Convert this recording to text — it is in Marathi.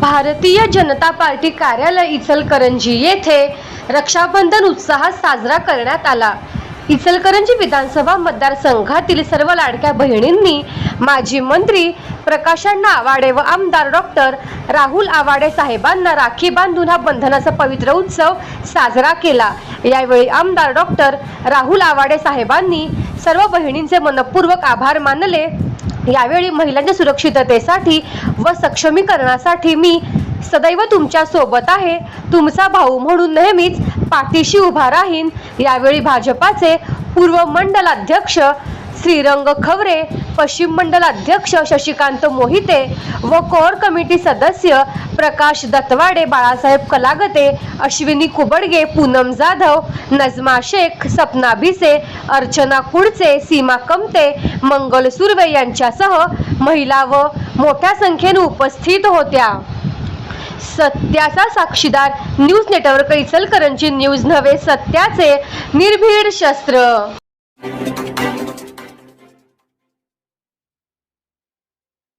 भारतीय जनता पार्टी कार्यालय इचलकरंजी येथे रक्षाबंधन उत्साहात साजरा करण्यात आला. इचलकरंजी विधानसभा मतदारसंघातील सर्व लाडक्या बहिणींनी माजी मंत्री प्रकाशांना आवाडे व आमदार डॉक्टर राहुल आवाडे साहेबांना राखी बांधून हा बंधनाचा पवित्र उत्सव साजरा केला. यावेळी आमदार डॉक्टर राहुल आवाडे साहेबांनी सर्व बहिणींचे मनपूर्वक आभार मानले. यावेळी महिलांच्या सुरक्षिततेसाठी व सक्षमीकरणासाठी मी सदैव तुमच्यासोबत आहे. तुमचा भाऊ म्हणून नेहमीच पाठीशी उभा राहीन. यावेळी भाजपाचे पूर्व मंडल अध्यक्ष श्रीरंग खवरे पश्चिम मंडल अध्यक्ष शशिकांत मोहिते व कोर कमिटी सदस्य प्रकाश दत्तवाडे बाळासाहेब कलागते अश्विनी कुबडगे पूनम जाधव नजमा शेख सपना भिसे अर्चना कुडचे सीमा कमते मंगल सुर्वे यांच्यासह महिला व मोठ्या संख्येने उपस्थित होत्या. सत्याचा साक्षीदार न्यूज नेटवर्क इचलकरंजी न्यूज नव्हे सत्याचे निर्भीड शस्त्र.